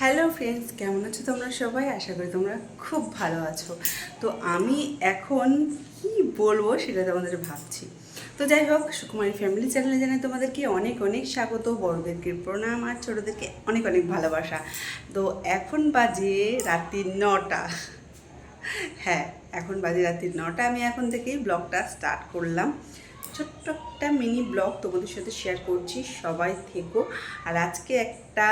Hello friends, কেমন আছো তোমরা সবাই? আশা করি তোমরা খুব ভালো আছো। তো আমি এখন কি বলব সেটা তোমাদের ভাবছি। তো যাই হোক, সুকুমারী ফ্যামিলি চ্যানেলে জানাই তোমাদেরকে অনেক অনেক স্বাগত। বড়দেরকে প্রণাম আর ছোটোদেরকে অনেক অনেক ভালোবাসা। তো এখন বাজে রাত্রি নটা। হ্যাঁ এখন বাজে রাত্রি নটা। আমি এখন থেকেই ব্লগটা স্টার্ট করলাম। ছোট্ট একটা মিনি ব্লগ তোমাদের সাথে শেয়ার করছি। সবাই থেকো। আর আজকে একটা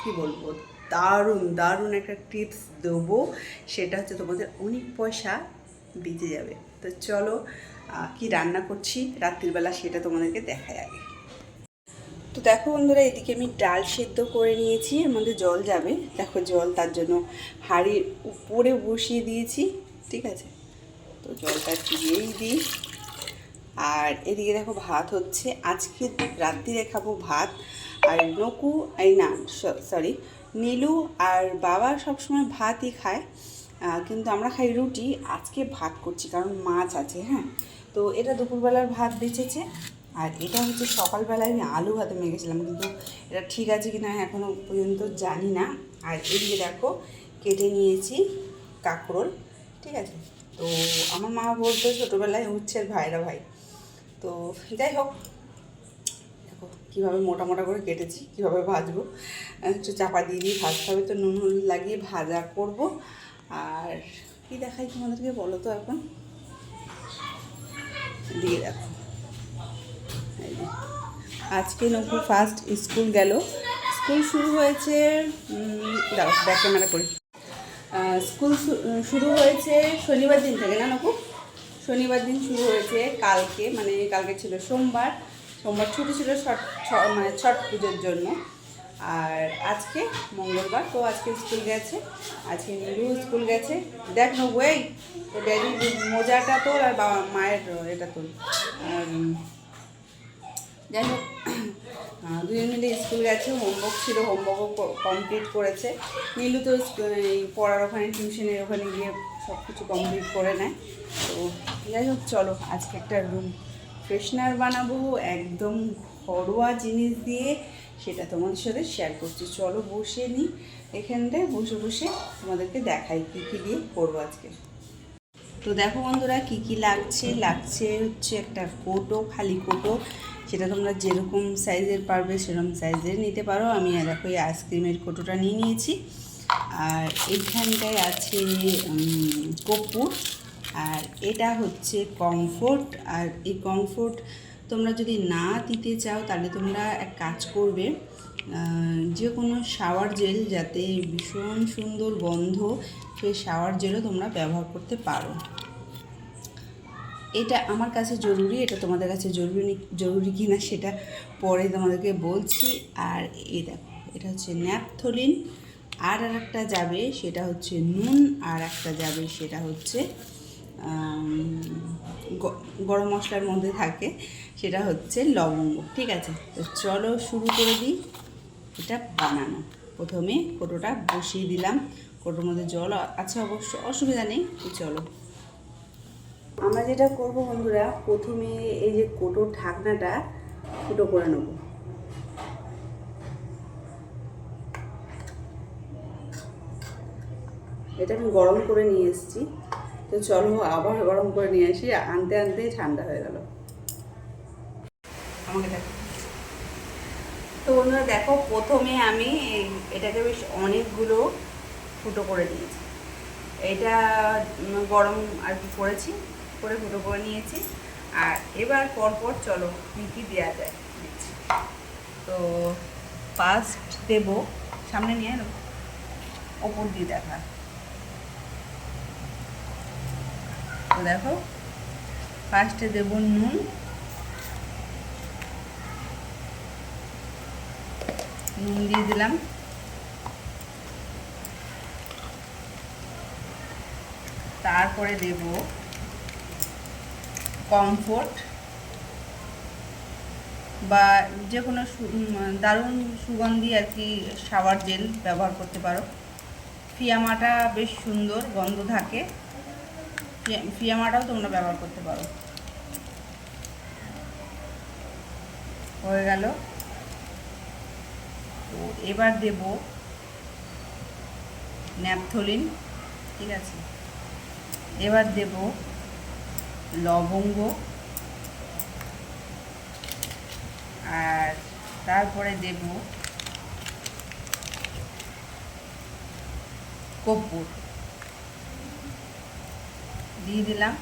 কি বলব? দারুণ দারুণ একটা টিপস দেবো। সেটা হচ্ছে তোমাদের অনেক পয়সা বেঁচে যাবে। তো চলো কি রান্না করছি? রাত্রিবেলা সেটা তোমাদেরকে দেখায় আগে। তো দেখো বন্ধুরা, এদিকে আমি ডাল সেদ্ধ করে নিয়েছি, এর মধ্যে জল যাবে। দেখো জল তার জন্য হাঁড়ির উপরে বসিয়ে দিয়েছি, ঠিক আছে? তো জলটা দিয়েই দিই। আর এদিকে দেখো ভাত হচ্ছে। আজকে রাত্রিরে খাব ভাত। আর নকু এই না সরি নীলু আর বাবা সবসময় ভাতই খায়। কিন্তু আমরা খাই রুটি। আজকে ভাত করছি, কারণ মাছ আছে হ্যাঁ? তো এটা দুপুরবেলার ভাত বেঁচেছে। আর এটা হচ্ছে সকালবেলায় আমি আলু ভাতে মেখেছিলাম, কিন্তু এটা ঠিক আছে কি না এখনও পর্যন্ত জানি না। আর এদিকে দেখো, কেটে নিয়েছি কাঁকরোল, ঠিক আছে? তো আমার মা বলতো ছোটোবেলায় উচ্ছের ভাইরা ভাই। তো যাই হোক কীভাবে মোটা মোটা করে কেটেছি, কীভাবে ভাজবো একটু চাপা দিয়ে দিয়ে ভাজতে হবে। তো নুন হলুদ লাগিয়ে ভাজা করব। আর কি দেখাই তোমাদেরকে বলো তো এখন? দিয়ে দেখো। আজকে নকু ফার্স্ট স্কুল গেল। স্কুল শুরু হয়েছে দাঁড়াও ব্যাক ক্যামেরা করি। স্কুল শুরু হয়েছে শনিবার দিন থেকে না নকু শনিবার দিন শুরু হয়েছে কালকে মানে কালকে ছিল সোমবার। সোমবার ছুটি ছিল ছট মানে ছট পুজোর জন্য। আর আজকে মঙ্গলবার, তো আজকে স্কুল গেছে, আজকে নীলু স্কুল গেছে। দেখ নবু এই তো ড্যাডির মোজাটা তোর আর বাবা মায়ের এটা তোর যাই হোক দুজন মিলে স্কুল গেছে, হোমওয়ার্ক ছিল, হোমওয়ার্কও কমপ্লিট করেছে। নীলু তো এই পড়ার ওখানে, টিউশনের ওখানে গিয়ে সব কিছু কমপ্লিট করে নেয়। তো যাই হোক, চলো, আজকে একটা রুম ফ্রেশনার বানাবো, একদম ঘরোয়া জিনিস দিয়ে সেটা তোমাদের সাথে শেয়ার করছি। চলো বসে নিই এখানটায় বসে বসে তোমাদেরকে দেখাই কী কী দিয়ে করব আজকে। তো দেখো বন্ধুরা কি কি লাগছে লাগছে হচ্ছে একটা কোটো, খালি কোটো। সেটা তোমরা যেরকম সাইজের পারবে সেরকম সাইজের নিতে পারো। আমি দেখো এই আইসক্রিমের কোটোটা নিয়ে নিয়েছি। আর এইখানটায় আছে কর্পূর। আর এটা হচ্ছে কমফোর্ট আর এই কমফোর্ট তোমরা যদি না দিতে চাও, তাহলে তোমরা এক কাজ করবে যে কোনো শাওয়ার জেল যাতে ভীষণ সুন্দর গন্ধ সেই শাওয়ার জেলও তোমরা ব্যবহার করতে পারো। এটা আমার কাছে জরুরি, এটা তোমাদের কাছে জরুরি জরুরি কি না সেটা পরে তোমাদেরকে বলছি। আর এই দেখো, এটা হচ্ছে ন্যাপথলিন, আর আর একটা যাবে সেটা হচ্ছে নুন, আর একটা যাবে সেটা হচ্ছে গরম মশলার মধ্যে থাকে, সেটা হচ্ছে লবঙ্গ। ঠিক আছে? তো চলো শুরু করে দিই। এটা বানানো। প্রথমে কোটোটা বসিয়ে দিলাম। কোটোর মধ্যে জল আছে অবশ্য, অসুবিধা নেই। চলো। আমরা যেটা করব বন্ধুরা, প্রথমে এই যে কোটোর ঢাকনাটা ফুটো করে নেব। এটা আমি গরম করে নিয়ে এসেছি। তো চলো আবার গরম করে নিয়ে আসি। আনতে আনতেই ঠান্ডা হয়ে গেল। আমাকে তো বন্ধুরা, দেখো, প্রথমে আমি এটাকে বেশ অনেকগুলো ফুটো করে দিয়েছি এটা গরম আর কি করেছি, করে ফুটো করে নিয়েছি। আর এবার পরপর চলো কী কী দেওয়া যায় তো ফার্স্ট দেব, সামনে নিয়ে ওপর দিয়ে দেখা। দেখো। ফার্স্টে দেব নুন। নুন দিয়ে দিলাম। তারপরে দেব কমফোর্ট বা যে কোনো দারুণ সুগন্ধি আর কি শাওয়ার জেল ব্যবহার করতে পারো। ফিয়ামাটা বেশ সুন্দর, গন্ধ থাকে। ফিয়ামাটাও তোমরা ব্যবহার করতে পারো। হয়ে গেল। তো এবার দেব ন্যাপথলিন, ঠিক আছে? এবার দেব লবঙ্গ আর তারপরে দেব কর্পূর। দিয়ে দিলাম।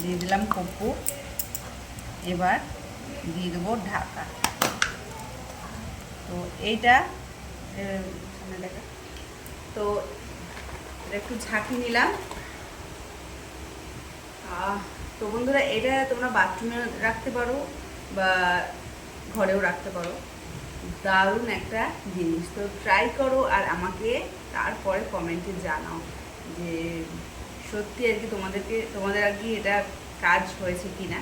দিয়ে দিলাম কর্পূর এবার দিয়ে দেবো ঢাকা। তো এইটা। তো একটু ঝাঁকি নিলাম। তো বন্ধুরা, এটা তোমরা বাথরুমে রাখতে পারো বা ঘরেও রাখতে পারো। দারুণ একটা জিনিস। তো ট্রাই করো আর আমাকে তারপরে কমেন্টে জানাও যে সত্যি আর কি তোমাদেরকে, তোমাদের আর কি এটা কাজ হয়েছে কি না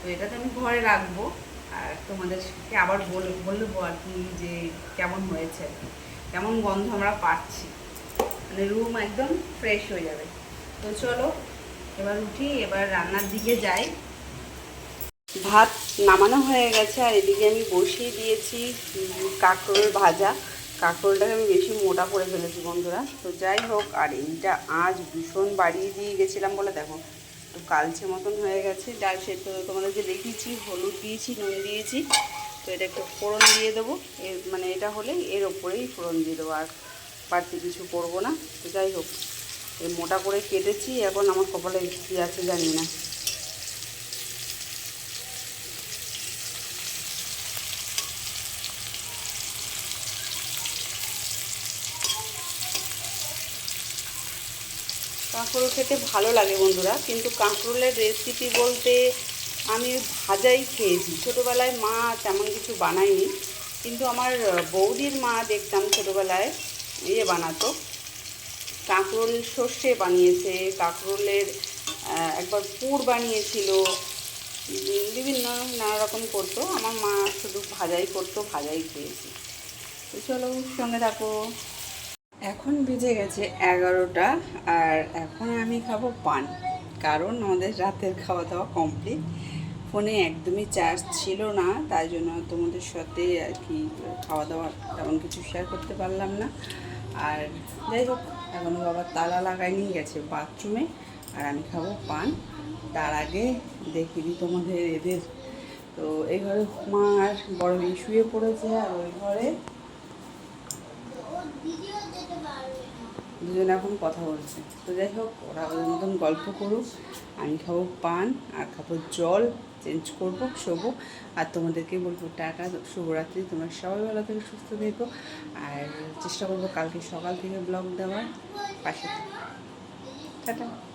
তো এটা তো আমি ঘরে রাখব আর তোমাদেরকে আবার বল, বলব আর কি যে কেমন হয়েছে আর কি। কেমন গন্ধ আমরা পাচ্ছি। মানে রুম একদম ফ্রেশ হয়ে যাবে। তো চলো, এবার উঠি, এবার রান্নার দিকে যাই। ভাত নামানো হয়ে গেছে আর এদিকে আমি বসিয়ে দিয়েছি উম, ভাজা। কাঁকরোলটাকে আমি বেশি মোটা করে ফেলেছি বন্ধুরা। তো যাই হোক আর এইটা আজ ভীষণ বাড়িয়ে দিয়ে গেছিলাম বলে দেখো একটু কালচে মতন হয়ে গেছে। ডাল সেদ্ধ তোমাদেরকে দেখিয়েছি হলুদ দিয়েছি নুন দিয়েছি। তো এটা একটু ফোড়ন দিয়ে দেবো। এর মানে এটা হলে এর ওপরেই ফোড়ন দিয়ে দেবো আর বাড়তি কিছু করব না। তো যাই হোক এই মোটা করে কেটেছি এখন আমার কপালে কী আছে জানি না। কাঁকরোল খেতে ভালো লাগে বন্ধুরা, কিন্তু কাঁকরোলের রেসিপি বলতে আমি ভাজাই খেয়েছি। ছোটোবেলায় মা তেমন কিছু বানায়নি, কিন্তু আমার বৌদির মা দেখতাম ছোটোবেলায় ইয়ে বানাতো। কাঁকরোল সর্ষে বানিয়েছে, কাঁকরোলের একবার পুর বানিয়েছিল, বিভিন্ন নানা রকম করতো। আমার মা শুধু ভাজাই করতো, ভাজাই খেয়েছি। তো চলো সঙ্গে থাকো। এখন বেজে গেছে এগারোটা আর এখন আমি খাব পান। কারণ আমাদের রাতের খাওয়া দাওয়া কমপ্লিট ফোনে একদমই চার্জ ছিল না, তাই জন্য তোমাদের সাথে আর কি খাওয়া দাওয়া তেমন কিছু শেয়ার করতে পারলাম না। আর যাই হোক এখনও বাবা তালা লাগাই নিয়ে গেছে বাথরুমে আর আমি খাব পান। তার আগে দেখিয়ে দিই তোমাদের এদের। তো এই ঘরে মা আর বড় মেয়ে শুয়ে পড়েছে আর ওই ঘরে দুজন এখন কথা বলছে। তো যাই হোক, ওরা ওদের মতন গল্প করুক, আমি খাব পান আর খাব জল চেঞ্জ করব, শোবো। আর তোমাদেরকে বলব, টাটা, শুভরাত্রি। তোমরা সবাই ভালো থেকে, সুস্থ থেকো। আর চেষ্টা করব কালকে সকাল থেকে ব্লগ দেওয়ার পাশে। টাটা।